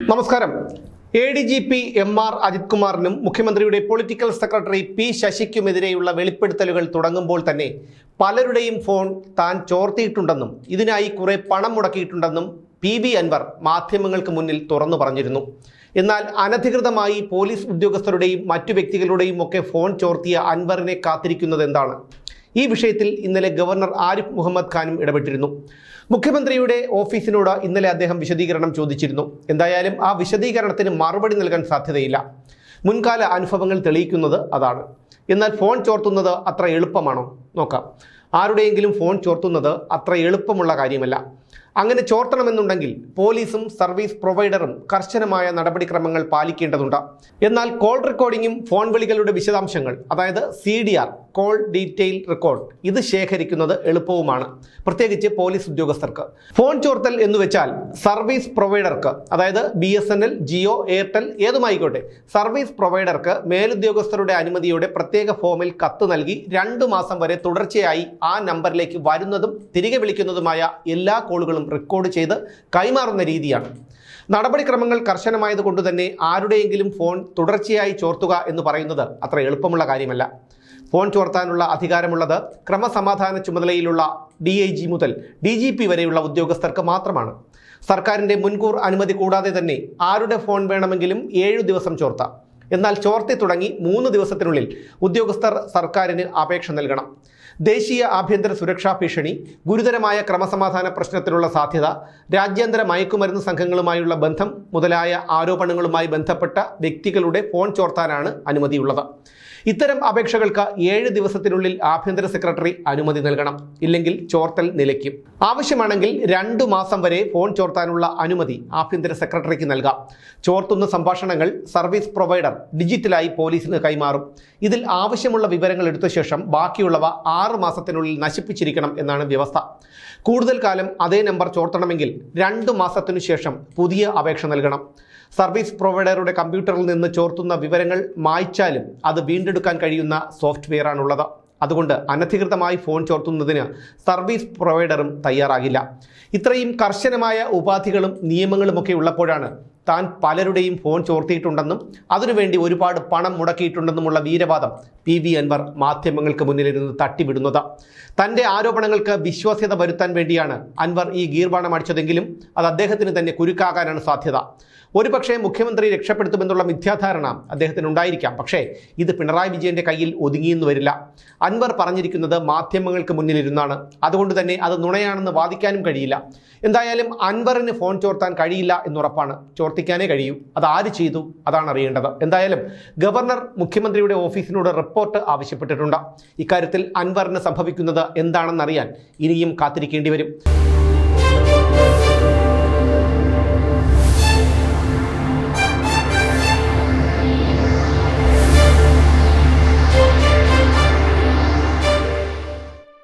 നമസ്കാരം. A D G P M R Ajith കുമാറിനും മുഖ്യമന്ത്രിയുടെ political secretary P ശശിക്കുമെതിരെയുള്ള വെളിപ്പെടുത്തലുകൾ തുടങ്ങുമ്പോൾ തന്നെ പലരുടെയും ഫോൺ താൻ ചോർത്തിയിട്ടുണ്ടെന്നും ഇതിനായി കുറെ പണം മുടക്കിയിട്ടുണ്ടെന്നും പി ബി അൻവർ മാധ്യമങ്ങൾക്ക് മുന്നിൽ തുറന്നു പറഞ്ഞിരുന്നു. എന്നാൽ അനധികൃതമായി പോലീസ് ഉദ്യോഗസ്ഥരുടെയും മറ്റു വ്യക്തികളുടെയും ഒക്കെ ഫോൺ ചോർത്തിയ അൻവറിനെ കാത്തിരിക്കുന്നത് എന്താണ്? ഈ വിഷയത്തിൽ ഇന്നലെ ഗവർണർ ആരിഫ് മുഹമ്മദ് ഖാനും ഇടപെട്ടിരുന്നു. മുഖ്യമന്ത്രിയുടെ ഓഫീസിനോട് ഇന്നലെ അദ്ദേഹം വിശദീകരണം ചോദിച്ചിരുന്നു. എന്തായാലും ആ വിശദീകരണത്തിന് മറുപടി നൽകാൻ സാധ്യതയില്ല. മുൻകാല അനുഭവങ്ങൾ തെളിയിക്കുന്നത് അതാണ്. എന്നാൽ ഫോൺ ചോർത്തുന്നത് അത്ര എളുപ്പമാണോ? നോക്കാം. ആരുടെയെങ്കിലും ഫോൺ ചോർത്തുന്നത് അത്ര എളുപ്പമുള്ള കാര്യമല്ല. അങ്ങനെ ചോർത്തണമെന്നുണ്ടെങ്കിൽ പോലീസും സർവീസ് പ്രൊവൈഡറും കർശനമായ നടപടിക്രമങ്ങൾ പാലിക്കേണ്ടതുണ്ട്. എന്നാൽ കോൾ റെക്കോർഡിങ്ങും ഫോൺ വിളികളുടെ വിശദാംശങ്ങൾ അതായത് C D R call detail record ഇത് ശേഖരിക്കുന്നത് എളുപ്പവുമാണ്. പ്രത്യേകിച്ച് പോലീസ് ഉദ്യോഗസ്ഥർക്ക്. ഫോൺ ചോർത്തൽ എന്ന് വെച്ചാൽ സർവീസ് പ്രൊവൈഡർക്ക് അതായത് B S N L Jio Airtel ഏതുമായിക്കോട്ടെ service പ്രൊവൈഡർക്ക് മേലുദ്യോഗസ്ഥരുടെ അനുമതിയോടെ പ്രത്യേക ഫോമിൽ കത്ത് നൽകി രണ്ടു മാസം വരെ തുടർച്ചയായി ആ നമ്പറിലേക്ക് വരുന്നതും തിരികെ വിളിക്കുന്നതുമായ എല്ലാ കോളുകളും റെക്കോർഡ് ചെയ്ത് കൈമാറുന്ന രീതിയാണ്. നടപടിക്രമങ്ങൾ കർശനമായത് കൊണ്ട് തന്നെ ആരുടെയെങ്കിലും ഫോൺ തുടർച്ചയായി ചോർത്തുക എന്ന് പറയുന്നത് അത്ര എളുപ്പമുള്ള കാര്യമല്ല. ഫോൺ ചോർത്താനുള്ള അധികാരമുള്ളത് ക്രമസമാധാന ചുമതലയിലുള്ള ഡി ഐ ജി മുതൽ ഡി ജി പി വരെയുള്ള ഉദ്യോഗസ്ഥർക്ക് മാത്രമാണ്. സർക്കാരിന്റെ മുൻകൂർ അനുമതി കൂടാതെ തന്നെ ആരുടെ ഫോൺ വേണമെങ്കിലും ഏഴു ദിവസം ചോർത്താം. എന്നാൽ ചോർത്തി തുടങ്ങി മൂന്ന് ദിവസത്തിനുള്ളിൽ ഉദ്യോഗസ്ഥർ സർക്കാരിന് അപേക്ഷ നൽകണം. ദേശീയ ആഭ്യന്തര സുരക്ഷാ ഭീഷണി ഗുരുതരമായ ക്രമസമാധാന പ്രശ്നത്തിനുള്ള സാധ്യത രാജ്യാന്തര മയക്കുമരുന്ന് സംഘങ്ങളുമായുള്ള ബന്ധം മുതലായ ആരോപണങ്ങളുമായി ബന്ധപ്പെട്ട വ്യക്തികളുടെ ഫോൺ ചോർത്താനാണ് അനുമതിയുള്ളത്. ഇത്തരം അപേക്ഷകൾക്ക് ഏഴ് ദിവസത്തിനുള്ളിൽ ആഭ്യന്തര സെക്രട്ടറി അനുമതി നൽകണം. ഇല്ലെങ്കിൽ ചോർത്തൽ നിലയ്ക്കും. ആവശ്യമാണെങ്കിൽ രണ്ടു മാസം വരെ ഫോൺ ചോർത്താനുള്ള അനുമതി ആഭ്യന്തര സെക്രട്ടറിക്ക് നൽകാം. ചോർത്തുന്ന സംഭാഷണങ്ങൾ സർവീസ് പ്രൊവൈഡർ ഡിജിറ്റലായി പോലീസിന് കൈമാറും. ഇതിൽ ആവശ്യമുള്ള വിവരങ്ങൾ എടുത്ത ശേഷം ബാക്കിയുള്ളവ ആറ് മാസത്തിനുള്ളിൽ നശിപ്പിച്ചിരിക്കണം എന്നാണ് വ്യവസ്ഥ. കൂടുതൽ കാലം അതേ നമ്പർ ചോർത്തണമെങ്കിൽ രണ്ട് മാസത്തിനു ശേഷം പുതിയ അപേക്ഷ നൽകണം. സർവീസ് പ്രൊവൈഡറുടെ കമ്പ്യൂട്ടറിൽ നിന്ന് ചോർത്തുന്ന വിവരങ്ങൾ മായ്ച്ചാലും അത് വീണ്ടെടുക്കാൻ കഴിയുന്ന സോഫ്റ്റ്വെയർ ആണുള്ളത് അതുകൊണ്ട് അനധികൃതമായി ഫോൺ ചോർത്തുന്നതിന് സർവീസ് പ്രൊവൈഡറും തയ്യാറാകില്ല. ഇത്രയും കർശനമായ ഉപാധികളും നിയമങ്ങളുമൊക്കെ ഉള്ളപ്പോഴാണ് താൻ പലരുടെയും ഫോൺ ചോർത്തിയിട്ടുണ്ടെന്നും അതിനുവേണ്ടി ഒരുപാട് പണം മുടക്കിയിട്ടുണ്ടെന്നുമുള്ള വീരവാദം പി വി അൻവർ മാധ്യമങ്ങൾക്ക് മുന്നിലിരുന്ന് തട്ടിവിടുന്നത്. തന്റെ ആരോപണങ്ങൾക്ക് വിശ്വാസ്യത വരുത്താൻ വേണ്ടിയാണ് അൻവർ ഈ ഗീർവാണം അടിച്ചതെങ്കിലും അത് അദ്ദേഹത്തിന് തന്നെ കുരുക്കാകാനാണ് സാധ്യത. ഒരുപക്ഷെ മുഖ്യമന്ത്രി രക്ഷപ്പെടുത്തുമെന്നുള്ള മിഥ്യാധാരണ അദ്ദേഹത്തിന് ഉണ്ടായിരിക്കാം പക്ഷേ ഇത് പിണറായി വിജയന്റെ കയ്യിൽ ഒതുങ്ങിയെന്ന് വരില്ല. അൻവർ പറഞ്ഞിരിക്കുന്നത് മാധ്യമങ്ങൾക്ക് മുന്നിലിരുന്നാണ്. അതുകൊണ്ട് തന്നെ അത് നുണയാണെന്ന് വാദിക്കാനും കഴിയില്ല. എന്തായാലും അൻവറിന് ഫോൺ ചോർത്താൻ കഴിയില്ല എന്നുറപ്പാണ്. ചോർത്തിക്കാനേ കഴിയൂ. അത് ആര് ചെയ്തു? അതാണ് അറിയേണ്ടത്. എന്തായാലും ഗവർണർ മുഖ്യമന്ത്രിയുടെ ഓഫീസിനോട് റിപ്പോർട്ട് ആവശ്യപ്പെട്ടിട്ടുണ്ട്. ഇക്കാര്യത്തിൽ അൻവറിന് സംഭവിക്കുന്നത് എന്താണെന്നറിയാൻ ഇനിയും കാത്തിരിക്കേണ്ടി വരും.